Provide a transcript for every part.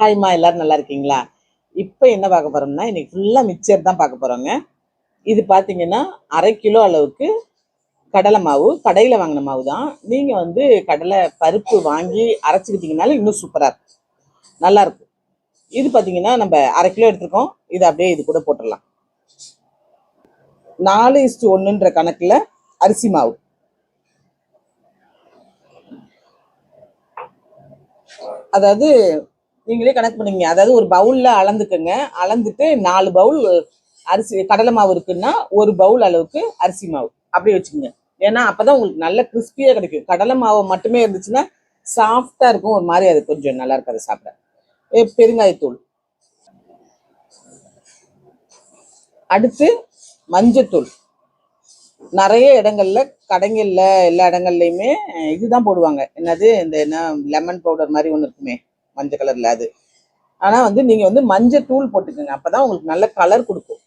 ஹாய்மா எல்லாரும் நல்லா இருக்கீங்களா? இப்போ என்ன பார்க்க போகிறோம்னா இன்றைக்கி ஃபுல்லாக மிக்சர் தான் பார்க்க போகிறோங்க இது பார்த்தீங்கன்னா அரை கிலோ அளவுக்கு கடலை மாவு கடையில் வாங்கின மாவு தான். நீங்கள் வந்து கடலை பருப்பு வாங்கி அரைச்சிக்கிட்டிங்கனாலும் இன்னும் சூப்பராக இருக்கும். நல்லாயிருக்கும் இது பார்த்தீங்கன்னா நம்ம அரை கிலோ எடுத்துருக்கோம். இது அப்படியே இது கூட போட்டுடலாம். நாலு இஸ்டு ஒன்றுன்ற கணக்கில் அரிசி மாவு. அதாவது நீங்களே கணக்கு பண்ணுங்க. அதாவது ஒரு பவுலில் அளந்துக்கங்க. அளந்துட்டு நாலு பவுல் அரிசி கடலை மாவு இருக்குன்னா ஒரு பவுல் அளவுக்கு அரிசி மாவு. அப்படியே வச்சுக்கோங்க. ஏன்னா அப்போதான் உங்களுக்கு நல்ல கிறிஸ்பியாக கிடைக்கும். கடலை மாவு மட்டுமே இருந்துச்சுன்னா சாஃப்டாக இருக்கும். ஒரு மாதிரி அது கொஞ்சம் நல்லா இருக்காது சாப்பிட. ஏ, பெருங்காயத்தூள். அடுத்து மஞ்சத்தூள். நிறைய இடங்கள்ல கடைங்கள்ல எல்லா இடங்கள்லையுமே இதுதான் போடுவாங்க. என்னது? இந்த என்ன லெமன் பவுடர் மாதிரி ஒன்று இருக்குமே. மஞ்சள் கலர்ல அது. ஆனா வந்து நீங்க வந்து மஞ்சள் தூள் போட்டுக்கோங்க. அப்பதான் உங்களுக்கு நல்ல கலர் கொடுக்கும்.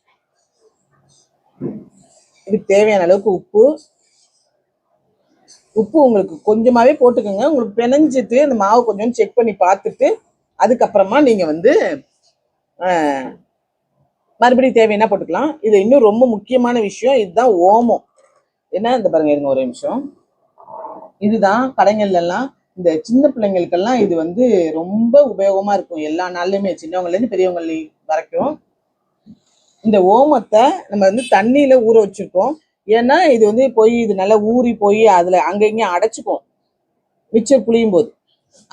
இதுக்கு தேவையான அளவுக்கு உப்பு. உப்பு உங்களுக்கு கொஞ்சமாவே போட்டுக்கோங்க. உங்களுக்கு பிணைஞ்சிட்டு அந்த மாவு கொஞ்சம் செக் பண்ணி பார்த்துட்டு அதுக்கப்புறமா நீங்க வந்து மறுபடியும் தேவைன்னா போட்டுக்கலாம். இது இன்னும் ரொம்ப முக்கியமான விஷயம். இதுதான் ஓமம். என்ன? இந்த பாருங்க இருங்க ஒரு நிமிஷம். இதுதான் கடைகள்ல இந்த சின்ன பிள்ளைங்களுக்கெல்லாம் இது வந்து ரொம்ப உபயோகமா இருக்கும். எல்லா நாள்லையுமே சின்னவங்கலேருந்து பெரியவங்கள வரைக்கும். இந்த ஓமத்தை நம்ம வந்து தண்ணியில ஊற வச்சிருக்கோம் ஏன்னா இது வந்து போய் இது நல்லா ஊறி போய் அதுல அங்கங்கேயும் இங்க மிச்சர் புளியும் போது.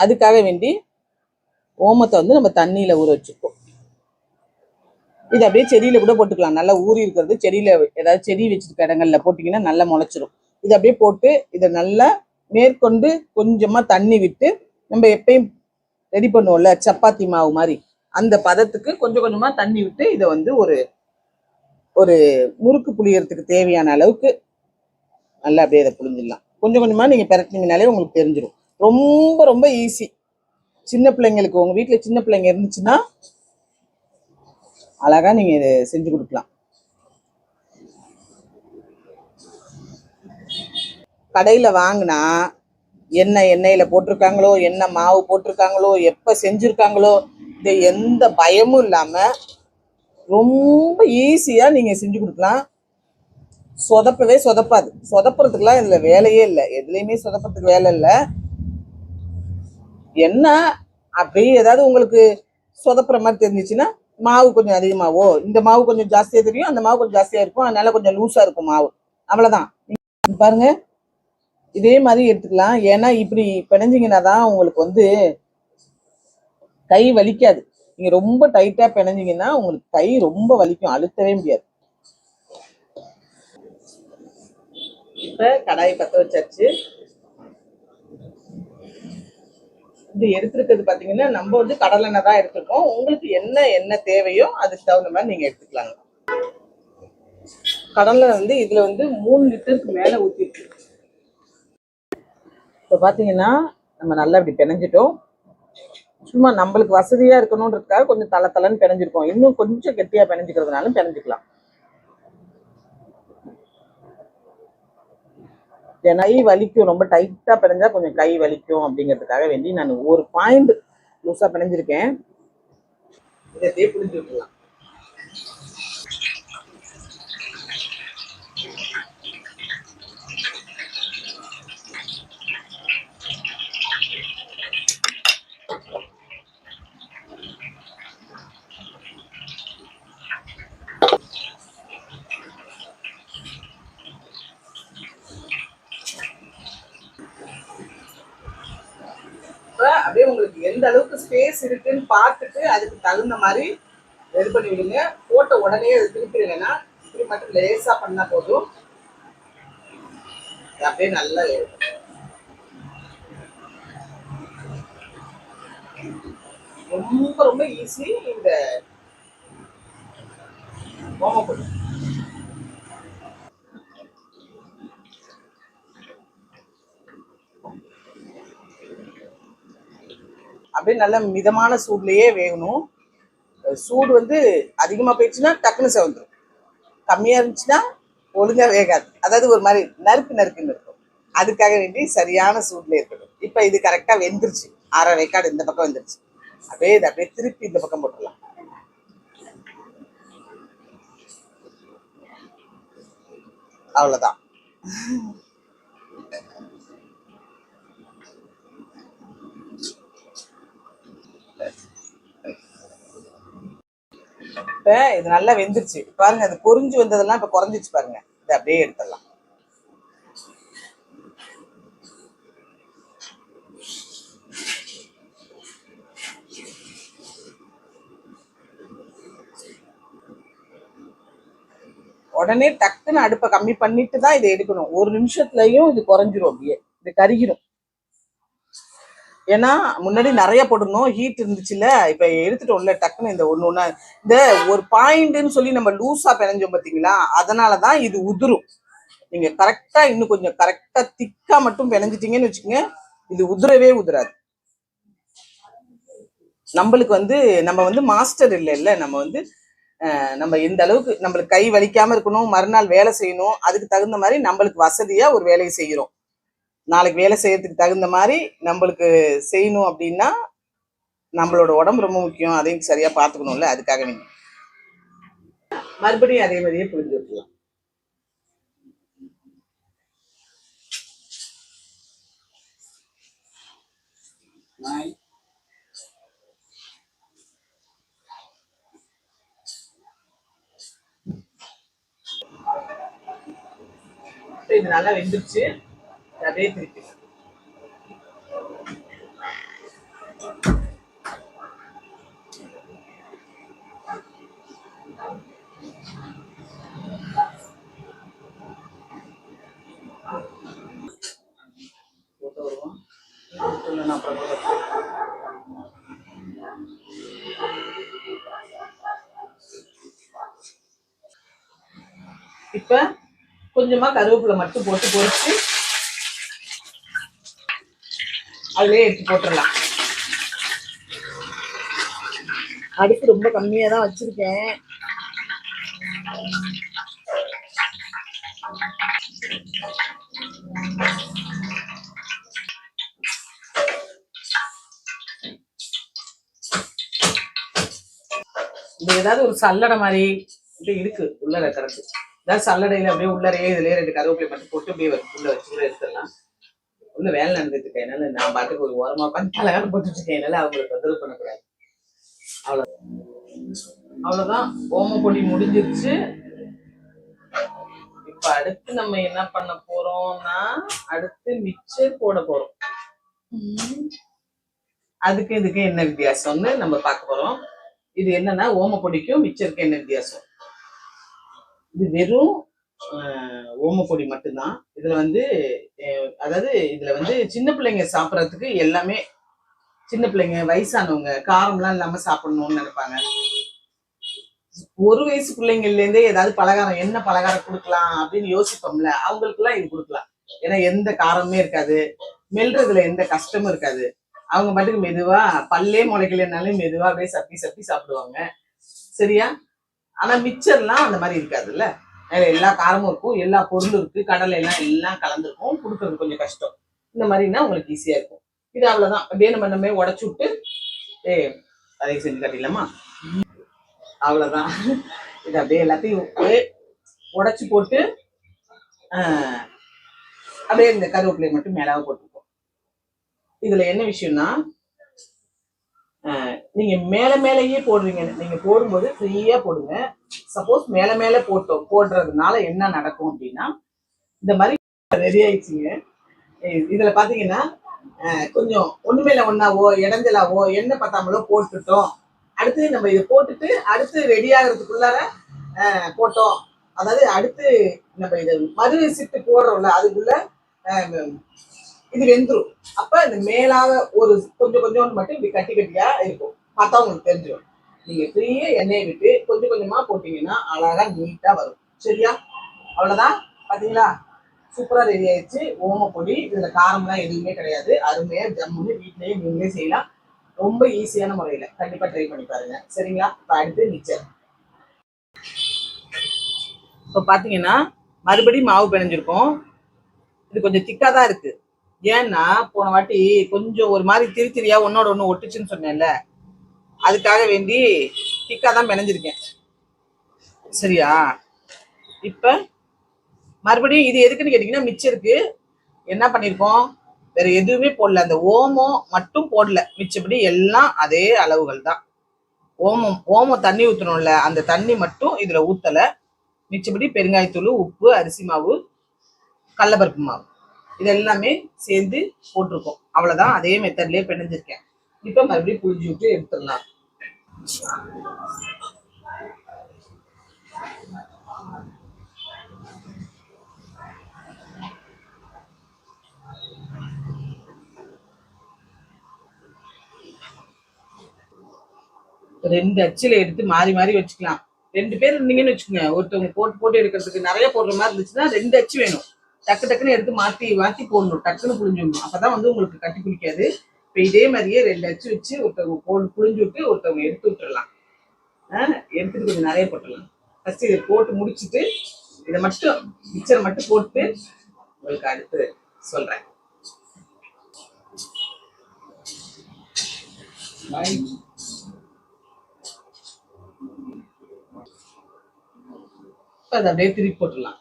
அதுக்காக வேண்டி ஓமத்தை வந்து நம்ம தண்ணியில ஊற வச்சிருக்கோம் இது அப்படியே செடியில கூட போட்டுக்கலாம். நல்லா ஊறி இருக்கிறது செடியில ஏதாவது செடி வச்சிருக்க இடங்கள்ல போட்டீங்கன்னா நல்லா முளைச்சிரும். இது அப்படியே போட்டு இதை நல்லா மேற்கொண்டு கொஞ்சமாக தண்ணி விட்டு நம்ம எப்பயும் ரெடி பண்ணுவோம்ல சப்பாத்தி மாவு மாதிரி. அந்த பதத்துக்கு கொஞ்சம் கொஞ்சமாக தண்ணி விட்டு இதை வந்து ஒரு ஒரு முறுக்கு புளியறதுக்கு தேவையான அளவுக்கு நல்லா அப்படியே இதை புளிஞ்சிடலாம் கொஞ்சம் கொஞ்சமாக நீங்கள் பெரட்டினீங்கனாலே உங்களுக்கு தெரிஞ்சிடும் ரொம்ப ரொம்ப ஈஸி சின்ன பிள்ளைங்களுக்கு உங்கள் வீட்டில் சின்ன பிள்ளைங்க இருந்துச்சுன்னா அழகாக நீங்கள் இதை செஞ்சு கொடுக்கலாம். கடையில வாங்கினா என்ன எண்ணெயில போட்டிருக்காங்களோ என்ன மாவு போட்டிருக்காங்களோ எப்போ செஞ்சுருக்காங்களோ இது எந்த பயமும் இல்லாம ரொம்ப ஈஸியா நீங்க செஞ்சு கொடுக்கலாம். சொதப்பவே சொதப்பாது. சொதப்புறதுக்குலாம் இதுல வேலையே இல்லை. எதுலேயுமே சொதப்புறதுக்கு வேலை இல்லை. என்ன? அப்படியே ஏதாவது உங்களுக்கு சொதப்புற மாதிரி தெரிஞ்சிச்சுன்னா மாவு கொஞ்சம் அதிகமாவோ இந்த மாவு கொஞ்சம் ஜாஸ்தியாக தெரியும் அந்த மாவு கொஞ்சம் ஜாஸ்தியாக இருக்கும் அதனால கொஞ்சம் லூஸாக இருக்கும் மாவு. அவ்வளவுதான். பாருங்கள் பாருங்க. இதே மாதிரி எடுத்துக்கலாம். ஏன்னா இப்படி பிணைஞ்சிங்கன்னா தான் உங்களுக்கு வந்து கை வலிக்காது. நீங்கள் ரொம்ப டைட்டாக பிணைஞ்சிங்கன்னா உங்களுக்கு கை ரொம்ப வலிக்கும். அழுத்தவே முடியாது. இப்போ கடாய் பற்ற வச்சாச்சு. இது எடுத்துருக்கிறது பார்த்தீங்கன்னா நம்ம வந்து கடலெண்ணெய் தான் எடுத்துருக்கோம். உங்களுக்கு என்ன என்ன தேவையோ அதுக்கு தகுந்த மாதிரி நீங்கள் எடுத்துக்கலாங்க. கடலை வந்து இதில் வந்து மூணு லிட்டருக்கு மேலே ஊற்றிருக்கு இப்போ பார்த்தீங்கன்னா நம்ம நல்லா இப்படி பிணைஞ்சிட்டோம். சும்மா நம்மளுக்கு வசதியாக இருக்கணுன்றதுக்காக கொஞ்சம் தலை தலைன்னு பிணைஞ்சிருக்கோம். இன்னும் கொஞ்சம் கெட்டியா பிணைஞ்சிக்கிறதுனாலும் பிணைஞ்சிக்கலாம். ஏன்னா கை வலிக்கும் ரொம்ப டைட்டாக பிணைஞ்சா கொஞ்சம் கை வலிக்கும் அப்படிங்கிறதுக்காக வேண்டி நான் ஒரு பாயிண்ட் லூஸாக பிணைஞ்சிருக்கேன். இதை அப்படியே விட்டுலாம் சைஸ் இருக்குன்னு பார்த்துட்டு அதுக்கு தகுந்த மாதிரி இது பண்ணி விடுங்க போட்ட உடனே அது திருப்பிடுங்கன்னா இப்படி மட்டும் லேசாக பண்ணால் போதும். அப்படியே நல்லா ரொம்ப ரொம்ப ஈஸி இந்த ஓமப்பொடி அப்படியே நல்ல மிதமான சூட்லேயே வேகணும். சூடு வந்து அதிகமாக போயிடுச்சுன்னா டக்குன்னு செவந்துடும் கம்மியாக இருந்துச்சுன்னா ஒழுங்காக வேகாது. அதாவது ஒரு மாதிரி நறுக்கு நறுக்குன்னு இருக்கும். அதுக்காக வேண்டி சரியான சூடில் இருக்கணும். இப்போ இது கரெக்டாக வெந்துருச்சு. அரை வேக்காடு இந்த பக்கம் வந்துருச்சு. அப்படியே இதை அப்படியே திருப்பி இந்த பக்கம் போட்டுடலாம். அவ்வளோதான் இப்ப இது நல்லா வெந்துருச்சு. பாருங்க அது பொறிஞ்சு வந்ததெல்லாம் இப்ப குறைஞ்சிச்சு பாருங்க. இதை அப்படியே எடுத்துடலாம். உடனே டக்குன்னு அடுப்பை கம்மி பண்ணிட்டு தான் இதை எடுக்கணும். ஒரு நிமிஷத்துலயும் இது குறைஞ்சிரும் அப்படியே. இது கருகிரும். ஏன்னா முன்னாடி நிறைய போட்டிருந்தோம். ஹீட் இருந்துச்சுல்ல இப்ப உள்ள டக்குன்னு இந்த ஒண்ணு ஒண்ணா. இந்த ஒரு பாயிண்ட்னு சொல்லி நம்ம லூஸா பிணைஞ்சோம் பாத்தீங்களா அதனாலதான் இது உதிரும். நீங்க கரெக்டா இன்னும் கொஞ்சம் கரெக்டா திக்கா மட்டும் பிணைஞ்சிட்டீங்கன்னு வச்சுக்கோங்க இது உதிரவே உதிராது. நம்மளுக்கு வந்து நம்ம வந்து மாஸ்டர் இல்லை இல்லை நம்ம வந்து நம்ம எந்த அளவுக்கு நம்மளுக்கு கை வலிக்காம இருக்கணும் மறுநாள் வேலை செய்யணும் அதுக்கு தகுந்த மாதிரி நம்மளுக்கு வசதியா ஒரு வேலையை செய்யறோம். நாளைக்கு வேலை செய்யறதுக்கு தகுந்த மாதிரி நம்மளுக்கு செய்யணும் அப்படின்னா நம்மளோட உடம்பு ரொம்ப முக்கியம். அதையும் சரியா பாத்துக்கணும்ல அதுக்காக நீங்க மறுபடியும் அதே மாதிரியே புரிஞ்சு விட்டுலாம் இது நல்லா வெந்துருச்சு. அதே திருப்பி. இப்ப கொஞ்சமா கருவேப்பிலை மட்டும் போட்டு பொரிச்சு அதுலயே எடுத்து போட்டுடலாம் அடுப்பு ரொம்ப கம்மியா தான் வச்சிருக்கேன். இது ஏதாவது ஒரு சல்லடை மாதிரி இருக்கு உள்ள கிடக்கு ஏதாவது சல்லடையில அப்படியே உள்ளறையே இதுலயே ரெண்டு கருவேப்பிலை மட்டும் போட்டு அப்படியே வச்சு உள்ள வச்சு எடுத்துடலாம். ஒண்ணு வேலை நடந்துட்டு இருக்கேன் என்னால நான் பாட்டுக்கு ஒரு ஓரமா உட்காந்து பலகாரம் போட்டுட்டு இருக்கேன். என்னால அவங்களுக்கு தொந்தரவு பண்ணக்கூடாது. அவ்வளவுதான். அவ்வளவுதான். ஓம பொடி முடிஞ்சிருச்சு. இப்ப அடுத்து நம்ம என்ன பண்ண போறோம்னா அடுத்து மிக்சர் போட போறோம். அதுக்கு இதுக்கு என்ன வித்தியாசம்னு நம்ம பார்க்க போறோம். இது என்னன்னா ஓம பொடிக்கும் மிச்சருக்கு என்ன வித்தியாசம்? இது வெறும் ஓமப்பொடி மட்டும்தான். இதுல வந்து அதாவது இதுல வந்து சின்ன பிள்ளைங்க சாப்பிட்றதுக்கு எல்லாமே சின்ன பிள்ளைங்க வயசானவங்க காரம்லாம் இல்லாம சாப்பிடணும்னு நினைப்பாங்க. ஒரு வயசு பிள்ளைங்கள்ல இருந்தே ஏதாவது பலகாரம் என்ன பலகாரம் கொடுக்கலாம் அப்படின்னு யோசிப்போம்ல அவங்களுக்கு எல்லாம் இது கொடுக்கலாம். ஏன்னா எந்த காரமுமே இருக்காது. மெல்றதுல எந்த கஷ்டமும் இருக்காது. அவங்க பாட்டுக்கு மெதுவா பல்லே முளைக்கலனாலும் மெதுவா அப்படியே சப்பி சப்பி சாப்பிடுவாங்க. சரியா? ஆனா மிச்சர்லாம் அந்த மாதிரி இருக்காதுல்ல? அதில் எல்லா காரமும் இருக்கும் எல்லா பொருளும் இருக்கு கடலை எல்லாம் எல்லாம் கலந்துருக்கும் கொடுக்கறது கொஞ்சம் கஷ்டம். இந்த மாதிரினா உங்களுக்கு ஈஸியா இருக்கும். இது அவ்வளவுதான். அப்படியே நம்ம நம்ம உடச்சு விட்டு ஏ அதை செஞ்சு கட்டிடலாமா? அவ்வளவுதான். இது அப்படியே எல்லாத்தையும் உடச்சு போட்டு அப்படியே இந்த கருவேப்பிலையை மட்டும் மேலாக போட்டுப்போம். இதுல என்ன விஷயம்னா நீங்க மேல மேலேயே போடுறீங்க. நீங்க போடும்போது ஃப்ரீயா போடுங்க. சப்போஸ் மேல மேல போட்டோம். போடுறதுனால என்ன நடக்கும் அப்படின்னா இந்த மாதிரி ரெடி ஆயிடுச்சுங்க. இதுல பாத்தீங்கன்னா ஆஹ், கொஞ்சம் ஒண்ணு மேல ஒன்னாவோ இடைஞ்சலாவோ என்ன பத்தாமலோ போட்டுட்டோம். அடுத்து நம்ம இதை போட்டுட்டு அடுத்து ரெடி ஆகுறதுக்குள்ளார ஆஹ், போட்டோம். அதாவது அடுத்து நம்ம இதை மறு சிட்டு போடுறோம்ல அதுக்குள்ள ஆஹ், இது வெந்துரும் அப்ப இந்த மேலாக ஒரு கொஞ்சம் கொஞ்சோண்டு மட்டும் இப்படி கட்டி கட்டியா இருக்கும். பார்த்தா உங்களுக்கு தெரிஞ்சிடும். நீங்க ஃப்ரீயே எண்ணெயை விட்டு கொஞ்சம் கொஞ்சமா போட்டீங்கன்னா அழகா நீட்டா வரும். சரியா? அவ்வளவுதான். பாத்தீங்களா? சூப்பரா ரெடி ஆயிடுச்சு. ஓமப்பொடி இதுல காரம்லாம் எதுவுமே கிடையாது. அருமையா ஜம்முன்னு வீட்லயே நீங்களே செய்யலாம். ரொம்ப ஈஸியான முறையில. கண்டிப்பா ட்ரை பண்ணி பாருங்க. சரிங்களா? இப்ப அடுத்து மிச்சர் இப்போ பாத்தீங்கன்னா மறுபடியும் மாவு பிணைஞ்சிருக்கோம். இது கொஞ்சம் திக்கா தான் இருக்கு. ஏன்னா போன வாட்டி கொஞ்சம் ஒரு மாதிரி திரி திரியா ஒன்னோட ஒண்ணு ஒட்டுச்சுன்னு சொன்னேன்ல. அதுக்காக வேண்டி திக்கா தான் பிணைஞ்சிருக்கேன். சரியா? இப்போ மறுபடியும் இது எதுக்குன்னு கேட்டிங்கன்னா மிச்சம் இருக்கு. என்ன பண்ணியிருக்கோம் வேற எதுவுமே போடல. அந்த ஓமம் மட்டும் போடல. மிச்சப்படி எல்லாம் அதே அளவுகள் தான். ஓமம் ஓமம் தண்ணி ஊற்றணும்ல அந்த தண்ணி மட்டும் இதில் ஊற்றலை மிச்சப்படி பெருங்காயத்தூள் உப்பு அரிசி மாவு கடலப்பருப்பு மாவு. இது எல்லாமே சேர்ந்து போட்டிருக்கோம். அவ்வளோதான் அதே மெத்தட்லேயே பிணைஞ்சிருக்கேன். இப்போ மறுபடியும் புளிஞ்சு விட்டு எடுத்துடலாம். ரெண்டு அச்சில எடுத்து மாறி மாறி வச்சுக்கலாம். ரெண்டு பேர் இருந்தீங்கன்னு வச்சுக்கோங்க. ஒருத்தவங்க போட்டு போட்டு எடுக்கிறதுக்கு நிறைய போடுற மாதிரி இருந்துச்சுன்னா ரெண்டு அச்சு வேணும். டக்கு டக்குன்னு எடுத்து மாத்தி மாத்தி போடணும். டக்குன்னு புளிஞ்சிடணும் அப்பதான் வந்து உங்களுக்கு கட்டி பிடிக்காது. இப்போ இதே மாதிரியே ரெண்டு அச்சு வச்சு ஒருத்தவங்க போட்டு புளிஞ்சு விட்டு ஒருத்தவங்க எடுத்து விட்டுறலாம். ஆஹ் எடுத்துட்டு கொஞ்சம் நிறைய போட்டுடலாம். ஃபர்ஸ்ட் இதை போட்டு முடிச்சுட்டு இதை மட்டும் மிக்சரை மட்டும் போட்டு உங்களுக்கு அடுத்து சொல்றேன். அதை அப்படியே திருப்பி போட்டுடலாம்.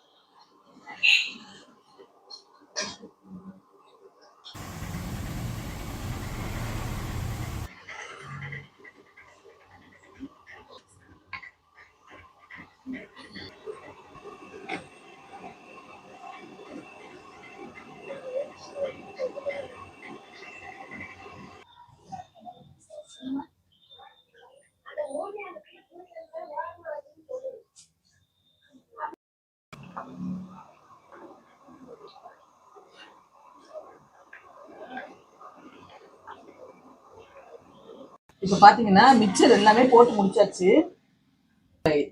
இப்போ பார்த்தீங்கன்னா மிக்சர் எல்லாமே போட்டு முடிச்சாச்சு.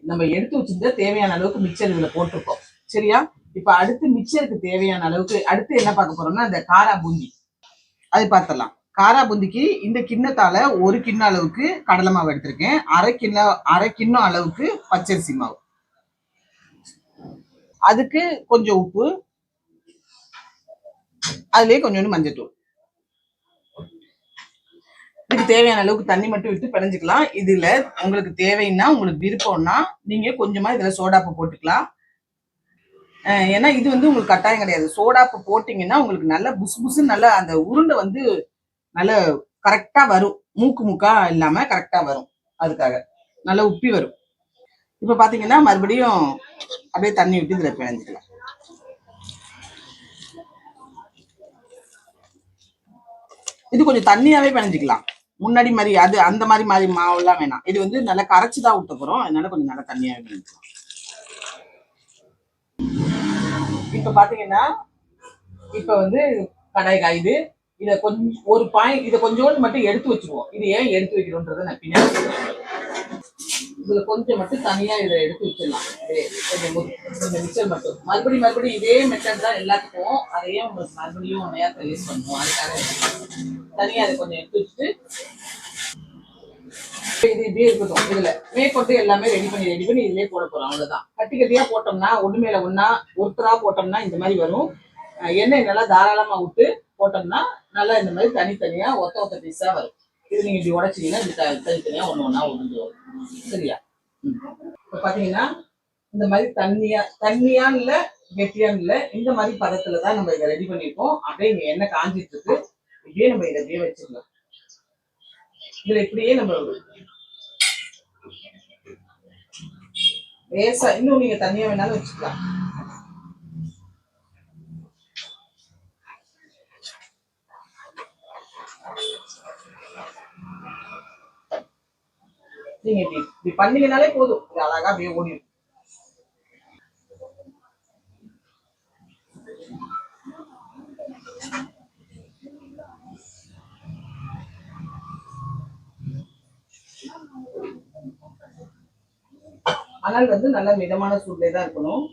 நம்ம எடுத்து வச்சிருந்த தேவையான அளவுக்கு மிக்சர் இதில் போட்டிருக்கோம். சரியா? இப்போ அடுத்து மிக்சருக்கு தேவையான அளவுக்கு அடுத்து என்ன பார்க்க போறோம்னா அந்த காரா பூந்தி. அது பார்த்துடலாம். காரா பூந்திக்கு இந்த கிண்ணத்தால ஒரு கிண்ணம் அளவுக்கு கடலை மாவு எடுத்திருக்கேன். அரை கிண்ணம் அரை கிண்ணம் அளவுக்கு பச்சரிசி மாவு. அதுக்கு கொஞ்சம் உப்பு. அதுலேயே கொஞ்சோண்டு மஞ்சள் தூள் இதுக்கு தேவையான அளவுக்கு தண்ணி மட்டும் விட்டு பிணைஞ்சிக்கலாம். இதுல உங்களுக்கு தேவைன்னா உங்களுக்கு விருப்பம்னா நீங்க கொஞ்சமா இதுல சோடாப்பு போட்டுக்கலாம். ஏன்னா இது வந்து உங்களுக்கு கட்டாயம் கிடையாது. சோடாப்பு போட்டீங்கன்னா உங்களுக்கு நல்ல புசு புசுன்னு நல்லா அந்த உருண்டை வந்து நல்ல கரெக்டா வரும். மூக்கு மூக்கா இல்லாம கரெக்டா வரும். அதுக்காக நல்லா உப்பி வரும். இப்ப பாத்தீங்கன்னா மறுபடியும் அப்படியே தண்ணி விட்டு இதுல பிணைஞ்சிக்கலாம். இது கொஞ்சம் தண்ணியாவே பிணைஞ்சிக்கலாம். முன்னாடி மாதிரி அது அந்த மாதிரி மாதிரி மாவுலாம் வேணாம். இது வந்து நல்லா கரைச்சி தான் ஊத்த அதனால கொஞ்சம் நல்லா தண்ணியா பிணைஞ்சுக்கலாம் இப்ப பாத்தீங்கன்னா இப்ப வந்து கடாய் காயுது. இதை கொஞ்சம் ஒரு பாயிண்ட் இதை கொஞ்சோண்டு மட்டும் எடுத்து வச்சிருவோம் இது ஏன் எடுத்து வைக்கிறோன்றதை நான் பின்னாடி இதுல கொஞ்சம் மட்டும் தனியா இதை எடுத்து வச்சிடலாம். கொஞ்சம் மு- கொஞ்சம் மிச்சம் மட்டும். மறுபடியும் மறுபடியும் இதே மெத்தட் தான் எல்லாத்துக்கும் அதையே உங்களுக்கு மறுபடியும் நேரத்தை யூஸ் பண்ணுவோம் அதுக்காக தனியா அதை கொஞ்சம் எடுத்து வச்சுட்டு இது இப்படியே இருக்கட்டும். இதுல மேற்கொண்டு எல்லாமே ரெடி பண்ணி ரெடி பண்ணி இதுலயே போட போறோம். அவ்வளவுதான். கட்டி கட்டியா போட்டோம்னா ஒண்ணு மேல ஒன்னா ஒருத்தரா போட்டோம்னா இந்த மாதிரி வரும். எண்ணெய் நல்லா தாராளமா விட்டு போட்டோம்னா நல்லா இந்த மாதிரி தனித்தனியா ஒத்த ஒத்த பீஸா வரும். இது நீங்க இப்படி உடைச்சீங்கன்னா இப்படி தனித்தனியா ஒண்ணு ஒண்ணா வரும் சரியா? இப்ப பாத்தீங்கன்னா இந்த மாதிரி தண்ணியா தண்ணியான்னு இல்ல கெட்டியான்னு இல்ல இந்த மாதிரி பதத்துலதான் நம்ம இதை ரெடி பண்ணிருக்கோம். அப்படியே இங்க எண்ணெய் காஞ்சிட்டு இருக்கு இப்படியே நம்ம இதை அப்படியே வச்சிடலாம். இதுல இப்படியே நம்ம லேசா இன்னும் நீங்க தண்ணியா வேணாலும் வச்சுக்கலாம். நீங்க இப்படி இப்படி பண்ணீங்கனாலே போதும். இது அழகா அப்படியே ஓடிடும் ஆனால் வந்து நல்ல மிதமான சூட்லே தான் இருக்கணும்.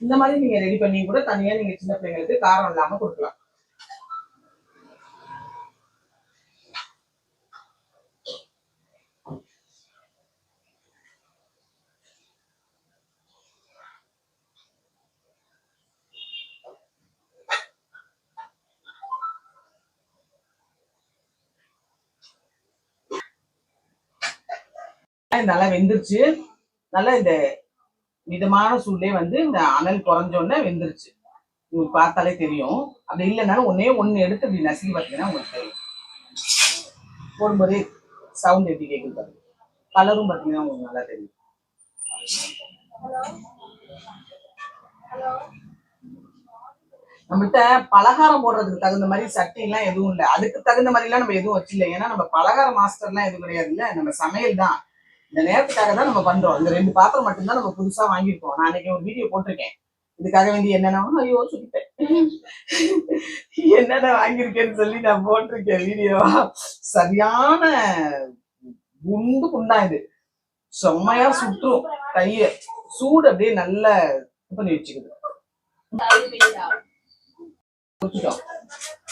இந்த மாதிரி நீங்க ரெடி பண்ணி கூட தனியா நீங்க சின்ன பிள்ளைங்களுக்கு காரம் இல்லாம கொடுக்கலாம். நல்லா வெந்துருச்சு. நல்லா இந்த மிதமான சூட்லயே வந்து இந்த அனல் குறைஞ்சோடனே வெந்துருச்சு. உங்களுக்கு பார்த்தாலே தெரியும். அப்படி இல்லைனாலும் ஒன்னே ஒன்று எடுத்து இப்படி நசுக்கி பார்த்தீங்கன்னா உங்களுக்கு தெரியும். போடும்போதே சவுண்ட் எப்படி கேட்குது பாருங்க. கலரும் பார்த்தீங்கன்னா உங்களுக்கு நல்லா தெரியும். நம்மகிட்ட பலகாரம் போடுறதுக்கு தகுந்த மாதிரி சட்டி எல்லாம் எதுவும் இல்லை. அதுக்கு தகுந்த மாதிரி எல்லாம் நம்ம எதுவும் வச்சில்ல ஏன்னா நம்ம பலகார மாஸ்டர்லாம் எதுவும் கிடையாது இல்ல நம்ம சமையல் தான். இந்த நேரத்துக்காக தான் நம்ம பண்றோம். இந்த ரெண்டு பாத்திரம் மட்டும்தான் நம்ம புதுசா வாங்கியிருக்கோம். நான் அன்னைக்கு ஒரு வீடியோ போட்டிருக்கேன். இதுக்காக வேண்டி என்னென்ன ஐயோ சொல்லிட்டேன் என்னென்ன வாங்கியிருக்கேன்னு சொல்லி நான் போட்டிருக்கேன் வீடியோ சரியான குண்டு குண்டா இது. செம்மையா சுற்றும். கைய சூடு அப்படியே நல்லா இது பண்ணி வச்சுக்குது.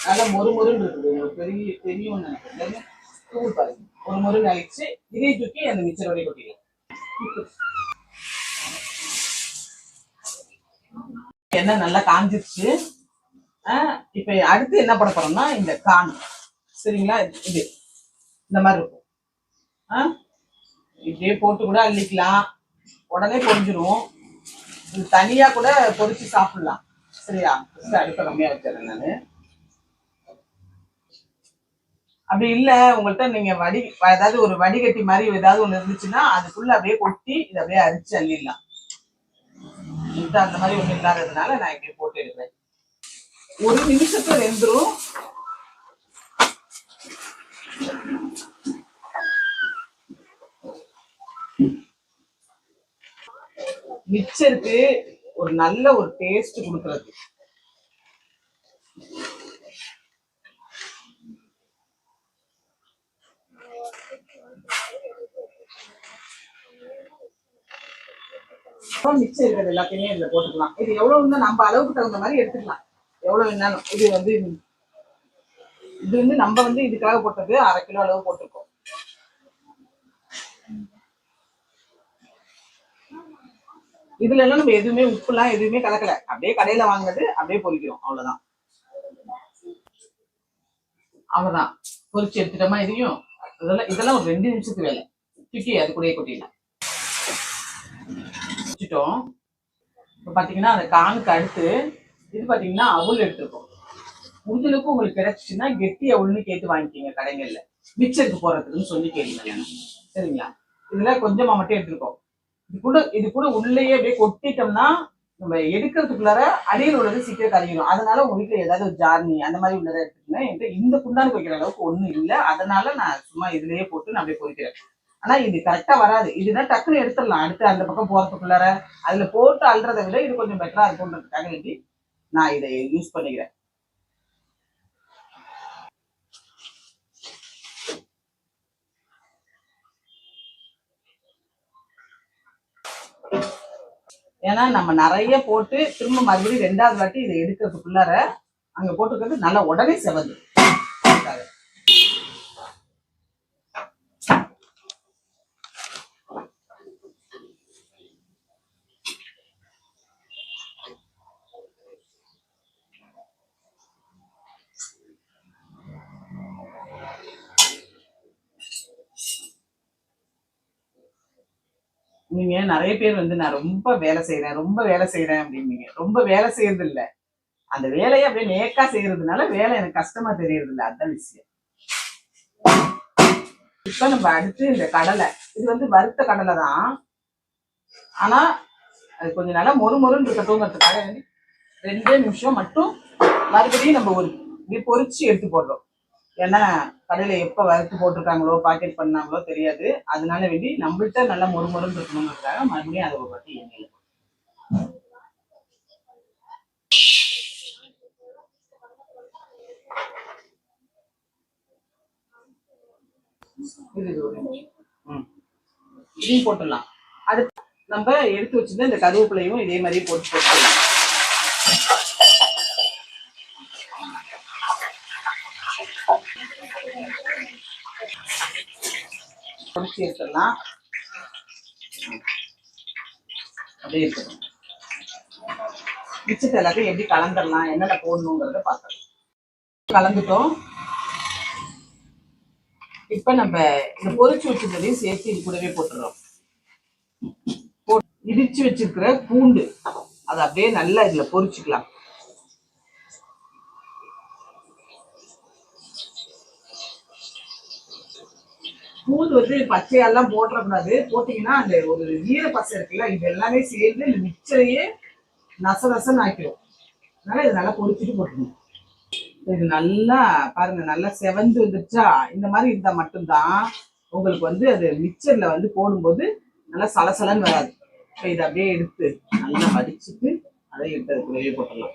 நல்லா மொறு மொறுன்னு இருக்குது. பெரிய பெரிய தெரியும்னு நினைக்கிறேன். தூள் பாருங்க ஒரு முறை ஆயிடுச்சு இதே தூக்கி அந்த மிச்சர் வரையும் கொட்டிடலாம் எண்ணெய் நல்லா காஞ்சிருச்சு. இப்ப அடுத்து என்ன பண்ண போறோம்னா இந்த கான். சரிங்களா? இது. இந்த மாதிரி இருக்கும். இப்படியே போட்டு கூட அள்ளிக்கலாம். உடனே பொறிஞ்சிரும் இது தனியா கூட பொறிச்சு சாப்பிடலாம். சரியா? ஃபர்ஸ்ட் அடுப்பை கம்மியா வச்சிடறேன் நானு. அப்படி இல்ல உங்கள்கிட்ட நீங்க வடி ஏதாவது ஒரு வடிகட்டி மாதிரி ஏதாவது ஒண்ணு இருந்துச்சுன்னா அதுக்குள்ள அப்படியே கொட்டி இதை அப்படியே அரிச்சு அள்ளிடலாம். என்கிட்ட அந்த மாதிரி ஒண்ணு இல்லாததுனால நான் இப்படி போட்டு எடுக்கிறேன் ஒரு நிமிஷத்துல வெந்துரும். மிச்சருக்கு ஒரு நல்ல ஒரு டேஸ்ட் கொடுக்கறது மிச்சம் இருக்கிறது எல்லாத்தையுமே இதுல போட்டுக்கலாம். இது எவ்வளவு நம்ம அளவுக்கு தகுந்த மாதிரி எடுத்துக்கலாம். எவ்வளவு வேணாலும். இது வந்து இது வந்து நம்ம வந்து இதுக்காக போட்டது அரை கிலோ அளவு போட்டிருக்கோம். இதுல எல்லாம் நம்ம எதுவுமே உப்பு எல்லாம் எதுவுமே கலக்கல. அப்படியே கடையில வாங்கினது அப்படியே பொரிக்கிறோம் அவ்வளவுதான். அவ்வளவுதான். பொரிச்சு எடுத்துட்டோமா இதையும்? இதெல்லாம் இதெல்லாம் ஒரு ரெண்டு நிமிஷத்துக்கு வேலை. தூக்கி அது கூட கொட்டிடலாம். வச்சுட்டோம். இப்போ பார்த்தீங்கன்னா அந்த கானுக்கு அடுத்து இது பார்த்தீங்கன்னா அவுள் எடுத்துருக்கோம். முடிஞ்சளவுக்கு உங்களுக்கு கிடைச்சிச்சுன்னா கெட்டி அவுள்னு கேட்டு வாங்கிக்கிங்க கடைகளில் மிக்சருக்கு போறதுக்குன்னு சொல்லி கேட்டீங்க. சரிங்களா? இதில் கொஞ்சமா மட்டும் எடுத்துருக்கோம். இது கூட இது கூட உள்ளேயே அப்படியே கொட்டிட்டோம்னா நம்ம எடுக்கிறதுக்குள்ளார அடியில் உள்ளது சீக்கிரம் கரையிடும் அதனால உங்க வீட்டுல ஏதாவது ஒரு ஜார்னி அந்த மாதிரி உள்ளதை எடுத்துக்கோங்க. என்கிட்ட இந்த குண்டானுக்கு வைக்கிற அளவுக்கு ஒன்றும் இல்லை. அதனால நான் சும்மா இதுலயே போட்டு நான் அப்படியே பொறிக்கிறேன். ஆனா இது கரெக்டா வராது. இதுதான் டக்குன்னு எடுத்துடலாம். அடுத்து அந்த பக்கம் போறதுக்குள்ளார அதுல போட்டு அல்றதை விட இது கொஞ்சம் பெட்டரா இருக்கும்ன்றதுக்காக வேண்டி நான் இதை யூஸ் பண்ணிக்கிறேன். ஏன்னா நம்ம நிறைய போட்டு திரும்ப மறுபடியும் ரெண்டாவது வாட்டி இதை எடுக்கிறதுக்குள்ளார அங்க போட்டுக்கிறது நல்லா உடனே செவந்து அதுக்காக. நீங்க நிறைய பேர் வந்து நான் ரொம்ப வேலை செய்யறேன் ரொம்ப வேலை செய்யறேன் அப்படின்னீங்க. ரொம்ப வேலை செய்யறது இல்ல அந்த வேலையை அப்படியே நேக்கா செய்யறதுனால வேலை எனக்கு கஷ்டமா தெரியறது இல்ல அதான் விஷயம். இப்ப நம்ம அடுத்து இந்த கடலை. இது வந்து வறுத்த கடலை தான். ஆனா அது கொஞ்சம் நல்லா மொறு மொறுன்னு இருக்கட்டும்ங்கிறதுக்காக வேண்டி ரெண்டே நிமிஷம் மட்டும் மறுபடியும் நம்ம ஒரு இப்படி எடுத்து போடுறோம். ஏன்னா கடையில எப்போ வறுத்து போட்டிருக்காங்களோ பாக்கெட் பண்ணாங்களோ தெரியாது. அதனால வேண்டி நம்மள்கிட்ட நல்லா மொறு இருக்கணுங்கிறதுக்காக மறுபடியும் அதை ஒரு வாட்டி எண்ணெயில இது இதையும் போட்டுடலாம். அடுத்து நம்ம எடுத்து வச்சிருந்த இந்த கருவேப்பிலையும் இதே மாதிரி போட்டு போட்டுடலாம் ஊற்றி விட்டுடலாம் அப்படியே இருக்கணும் மிச்சத்தை எல்லாத்தையும் எப்படி கலந்துடலாம் என்னென்ன போடணுங்கிறத பார்க்கலாம். கலந்துட்டோம். இப்ப நம்ம இந்த பொரிச்சு வச்சிருந்ததையும் சேர்த்து இது கூடவே போட்டுடுறோம் இடிச்சு வச்சிருக்கிற பூண்டு அதை அப்படியே நல்லா இதுல பொரிச்சுக்கலாம் வந்து பச்சையெல்லாம் போட்டுறக்கூடாது போட்டிங்கன்னா அந்த ஒரு ஈர பசை இருக்குல்ல இது எல்லாமே சேர்ந்து இந்த மிக்சரையே நச நசன்னு ஆக்கிடும் அதனால இது நல்லா பொரிச்சுட்டு போட்டுருங்க இது நல்லா பாருங்க நல்லா செவந்து வந்துருச்சா? இந்த மாதிரி இருந்தால் மட்டும்தான் உங்களுக்கு வந்து அது மிக்சரில் வந்து போடும்போது நல்லா சலசலன்னு வராது. இப்போ இதை அப்படியே எடுத்து நல்லா வடிச்சிட்டு அதை எடுத்து வெளியே போட்டுடலாம்.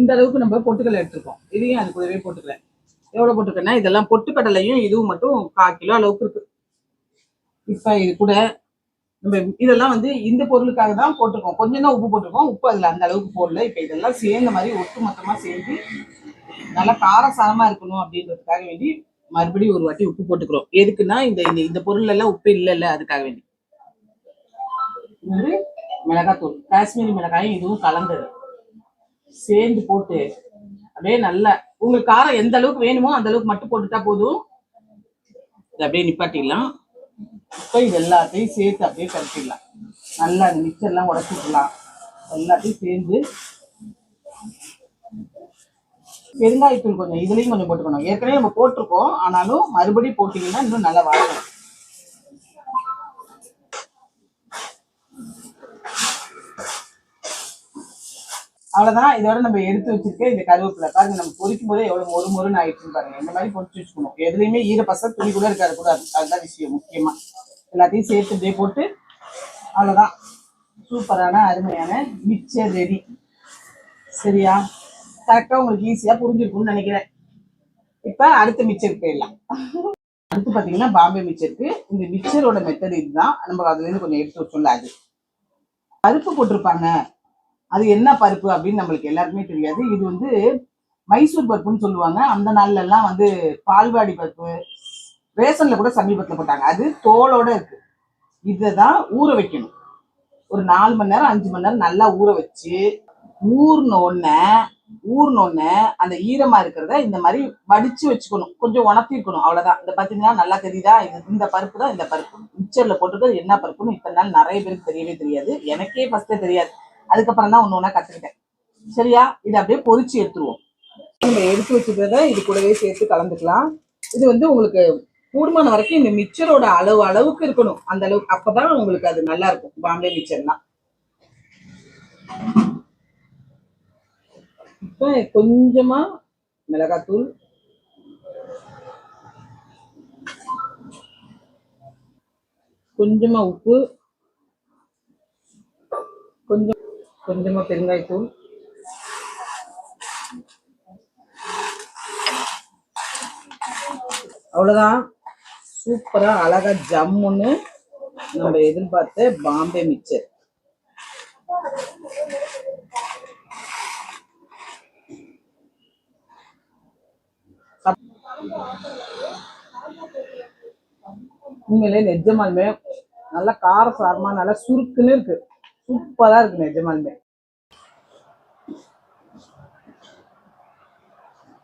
இந்த அளவுக்கு நம்ம பொட்டுக்கடலை எடுத்துருக்கோம். இதையும் அது கூடவே போட்டுக்கல. எவ்வளோ போட்டிருக்கேன்னா இதெல்லாம் பொட்டுக்கடலையும் இதுவும் மட்டும் கால் கிலோ அளவுக்கு இருக்கு. இப்போ இது கூட நம்ம இதெல்லாம் வந்து இந்த பொருளுக்காக தான் போட்டிருக்கோம். கொஞ்சம் தான் உப்பு போட்டிருக்கோம். உப்பு அதில் அந்த அளவுக்கு போடல. இப்போ இதெல்லாம் சேர்ந்த மாதிரி ஒட்டு மொத்தமாக சேர்ந்து நல்லா காரசாரமாக இருக்கணும் அப்படின்றதுக்காக வேண்டி மறுபடியும் ஒரு வாட்டி உப்பு போட்டுக்கிறோம். எதுக்குன்னா இந்த இந்த இந்த பொருள் எல்லாம் உப்பு இல்லைல்ல அதுக்காக வேண்டி. இது மிளகாத்தூள். காஷ்மீரி மிளகாயும் இதுவும் கலந்தது. சேர்ந்து போட்டு அப்படியே நல்லா உங்களுக்கு காரம் எந்த அளவுக்கு வேணுமோ அந்த அளவுக்கு மட்டும் போட்டுட்டா போதும். இதை அப்படியே நிப்பாட்டிடலாம். இப்போ இது எல்லாத்தையும் சேர்த்து அப்படியே கலக்கிடலாம். நல்லா இந்த மிக்சர்லாம் உடச்சிக்கலாம். எல்லாத்தையும் சேர்ந்து பெருங்காயத்தூள் கொஞ்சம் இதுலேயும் கொஞ்சம் போட்டுக்கணும். ஏற்கனவே நம்ம போட்டிருக்கோம். ஆனாலும் மறுபடியும் போட்டிங்கன்னா இன்னும் நல்லா வளரும் அவ்வளவுதான். இதோட நம்ம எடுத்து வச்சிருக்க இந்த கருவேப்பிலை. பாருங்க நம்ம பொரிக்கும் போதே எவ்வளவு மொறு மொறுன்னு ஆயிடுச்சுன்னு பாருங்க. இந்த மாதிரி பொரிச்சு வச்சுக்கணும். எதுலையுமே ஈரப்பசம் துணி கூட இருக்காது கூட. அதுதான் விஷயம் முக்கியமா. எல்லாத்தையும் சேர்த்து இப்படியே போட்டு அவ்வளவுதான். சூப்பரான அருமையான மிக்சர் ரெடி சரியா? கரெக்டா உங்களுக்கு ஈஸியா புரிஞ்சிருக்கும்னு நினைக்கிறேன். இப்ப அடுத்த மிக்சர் போயிடலாம். அடுத்து பாத்தீங்கன்னா பாம்பே மிக்சருக்கு இந்த மிக்சரோட மெத்தட் இதுதான். நம்ம அதுல இருந்து கொஞ்சம் எடுத்து வச்சோம்ல அது. பருப்பு போட்டிருப்பாங்க. அது என்ன பருப்பு அப்படின்னு நம்மளுக்கு எல்லாருக்குமே தெரியாது. இது வந்து மைசூர் பருப்புன்னு சொல்லுவாங்க. அந்த நாள்ல எல்லாம் வந்து பால்வாடி பருப்பு ரேசன்ல கூட சமீபத்தில் போட்டாங்க அது தோலோட இருக்கு. இதை தான் ஊற வைக்கணும். ஒரு நாலு மணி நேரம் அஞ்சு மணி நேரம் நல்லா ஊற வச்சு ஊறின ஊர்னோடனே அந்த ஈரமா இருக்கிறத இந்த மாதிரி வடிச்சு வச்சுக்கணும். கொஞ்சம் உணர்த்திருக்கணும். அவ்வளவுதான். இந்த பாத்தீங்கன்னா நல்லா தெரியுதா? இது இந்த பருப்பு தான் இந்த பருப்பு. மிக்சர்ல போட்டுருக்கிறது என்ன பருப்புன்னு இத்தனை நாள் நிறைய பேருக்கு தெரியவே தெரியாது. எனக்கே ஃபர்ஸ்டே தெரியாது. அதுக்கப்புறம் தான் ஒன்று ஒன்றா கற்றுக்கிட்டேன் சரியா? இதை அப்படியே பொரிச்சு எடுத்துருவோம். நம்ம எடுத்து வச்சுக்கிறத இது கூடவே சேர்த்து கலந்துக்கலாம். இது வந்து உங்களுக்கு கூடுமான வரைக்கும் இந்த மிக்சரோட அளவு அளவுக்கு இருக்கணும். அந்த அளவுக்கு அப்பதான் உங்களுக்கு அது நல்லா இருக்கும். பாம்பே மிக்சர்னா இப்போ கொஞ்சமா மிளகாத்தூள். கொஞ்சமா உப்பு. கொஞ்சம் கொஞ்சமா பெருங்காயத்தூள் அவ்வளவுதான். சூப்பரா அழகா ஜம்முன்னு நம்ம எதிர்பார்த்த பாம்பே மிக்சர் உண்மையிலே நெஜமாலுமே நல்லா கார சாரமா நல்லா சுருக்குன்னு இருக்கு. சூப்பராக இருக்கு நிஜமாலுமே.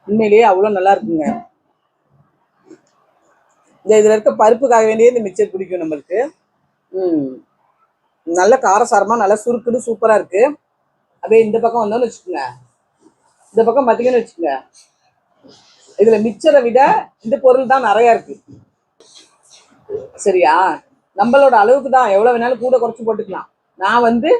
உண்மையிலேயே அவ்வளவு நல்லா இருக்குங்க. இந்த இதுல இருக்க பருப்புக்காக வேண்டிய இந்த மிக்சர் பிடிக்கும் நம்மளுக்கு. ம். நல்ல காரசாரமா நல்லா சுருக்குன்னு சூப்பராக இருக்கு. அப்படியே இந்த பக்கம் வந்தோம்னு வச்சுக்கோங்க. இந்த பக்கம் பார்த்தீங்கன்னு வச்சுக்கோங்க. இதுல மிக்சரை விட இந்த பொருள் தான் நிறைய இருக்கு. சரியா? நம்மளோட அளவுக்கு தான். எவ்வளவு வேணாலும் கூட குறைச்சி போட்டுக்கலாம். நான் வந்து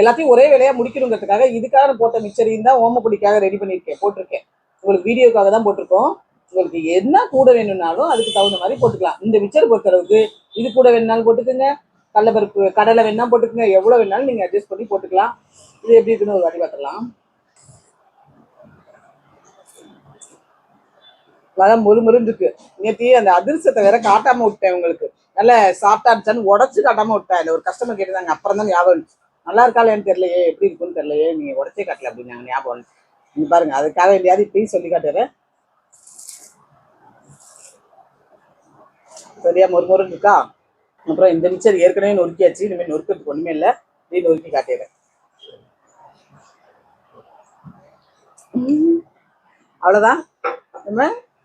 எல்லாத்தையும் ஒரே வேலையாக முடிக்கணுங்கிறதுக்காக இதுக்காக போட்ட மிச்சரியும் தான் ஓமப்பொடிக்காக ரெடி பண்ணியிருக்கேன் போட்டிருக்கேன். உங்களுக்கு வீடியோக்காக தான் போட்டிருக்கோம். உங்களுக்கு என்ன கூட வேணும்னாலும் அதுக்கு தகுந்த மாதிரி போட்டுக்கலாம். இந்த மிச்சர் பொறுத்தளவுக்கு இது கூட வேணுனாலும் போட்டுக்கோங்க. கடலைப்பருப்பு கடலை வேணா போட்டுக்கோங்க. எவ்வளோ வேணாலும் நீங்கள் அட்ஜஸ்ட் பண்ணி போட்டுக்கலாம். இது எப்படி இருக்குன்னு ஒரு வாட்டி பார்த்துக்கலாம் நல்லா முறுமுறுன்னு இருக்கு அந்த அதிர்ஷ்டத்தை வேற காட்டாம விட்டேன் உங்களுக்கு. நல்ல சாப்பிட்டா இருந்துச்சான்னு உடச்சு காட்டாம விட்டேன். இந்த ஒரு கஸ்டமர் கேட்டுதாங்க. அப்புறம் தான் ஞாபகம் நல்லா இருக்காளேன்னு தெரியலையே. எப்படி இருக்குன்னு தெரியலையே. நீங்க உடச்சே காட்டல அப்படின்னாங்க ஞாபகம் இருந்துச்சு. நீங்க பாருங்க. அதுக்காக எங்கேயாவது இப்பயும் சொல்லி காட்டுறேன். சரியா மொறுமொறுன்னு இருக்கா? அப்புறம் இந்த மிச்சர் ஏற்கனவே நொறுக்கியாச்சு. இனிமேல் நொறுக்கிறதுக்கு ஒண்ணுமே இல்லை. நீ நொறுக்கி காட்டிடுறேன். அவ்வளோதான் நம்ம